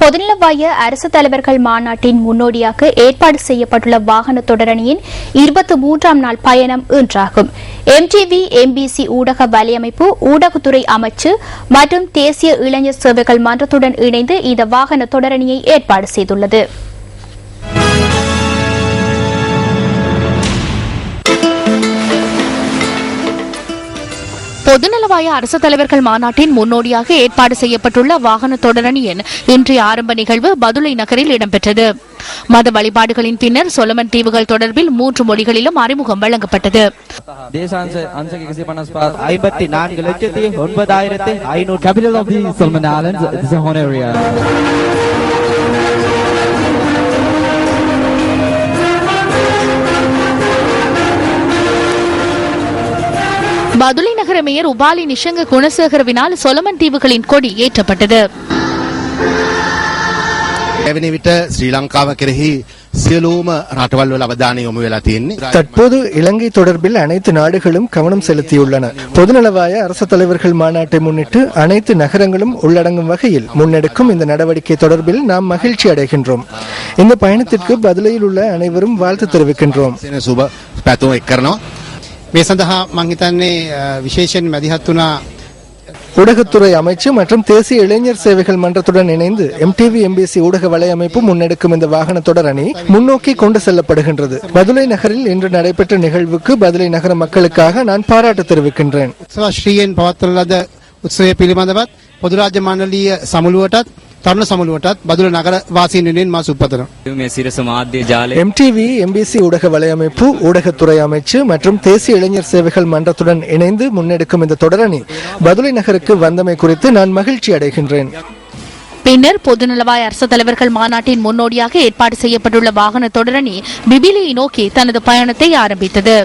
பொதுநலவாய அரசு தலைவர்கள் மாநாட்டின் முன்னோடியாக ஏற்பாடு செய்யப்பட்டுள்ள வாகன தொடரணியின் இருபத்தி மூன்றாம் நாள் பயணம் இன்றாகும். எம்டிவி எம்பிசி ஊடக வலையமைப்பு ஊடகத்துறை அமைச்சு மற்றும் தேசிய இளைஞர் சேவைகள் மன்றத்துடன் இணைந்து இந்த வாகன தொடரணியை ஏற்பாடு செய்துள்ளது. பொதுநலவாய அரசு தலைவர்கள் மாநாட்டின் முன்னோடியாக ஏற்பாடு செய்யப்பட்டுள்ள வாகன தொடரணியின் இன்றைய ஆரம்ப நிகழ்வு பதுளை நகரில் இடம்பெற்றது. மத வழிபாடுகளின் பின்னர் சொலமன் தீவுகள் தொடர்பில் மூன்று மொழிகளிலும் அறிமுகம் வழங்கப்பட்டது. ஒன்பதாயிரத்தி ஐநூறு பதுளை நகர மேயர் உபாலி நிஷங்க குணசேகரவினால் சொலமன் தீவுகளின் கொடி ஏற்றப்பட்டது. එවැනි தற்போது இலங்கை தொடர்பில் அனைத்து நாடுகளும் கவனம் செலுத்தியுள்ளன. பொதுநலவாய அரசு தலைவர்கள் மாநாட்டை முன்னிட்டு அனைத்து நகரங்களும் உள்ளடங்கும் வகையில் முன்னெடுக்கும் இந்த நடவடிக்கை தொடர்பில் நாம் மகிழ்ச்சி அடைகின்றோம். இந்த பயணத்திற்கு பதிலையில் உள்ள அனைவரும் வாழ்த்து தெரிவிக்கின்றோம். මේ සඳහා මං හිතන්නේ අ, විශේෂයෙන් මැදිහත් වුණා ஊடகத்துறை அமைச்சு மற்றும் தேசிய இளைஞர் சேவைகள் மன்றத்துடன் இணைந்து எம்டிவி எம்பிசி ஊடக வலையமைப்பு முன்னெடுக்கும் இந்த வாகன தொடரணி முன்னோக்கி கொண்டு செல்லப்படுகின்றது பதுளை நகரில் இன்று நடைபெற்ற நிகழ்வுக்கு பதுளை நகர மக்களுக்காக நான் பாராட்டு தெரிவிக்கின்றேன் උත්සව ශ්‍රීයෙන් පවත්වන ලද උත්සවය පිළිබඳවත් පොදු රාජ්‍ය මණ්ඩලීය සමුළුවටත් තරුණ සමුළුවටත් බදුල නගර වාසීන් වෙනුවෙන් මා සුපතනවා. මේ සිරස මාධ්‍ය ජාලය எம்டிவி எம்பிசி ஊடக வலையமைப்பு ஊடகத்துறை அமைச்சு மற்றும் தேசிய இளைஞர் சேவைகள் மன்றத்துடன் இணைந்து முன்னெடுக்கும் இந்த தொடரணி பதுளை நகருக்கு வந்தமை குறித்து நான் மகிழ்ச்சி அடைகின்றேன் பின்னர் பொதுநலவாய அரசு தலைவர்கள் மாநாட்டின் முன்னோடியாக ஏற்பாடு செய்யப்பட்டுள்ள வாகன தொடரணி பிபிலியை நோக்கி தனது பயணத்தை ஆரம்பித்தது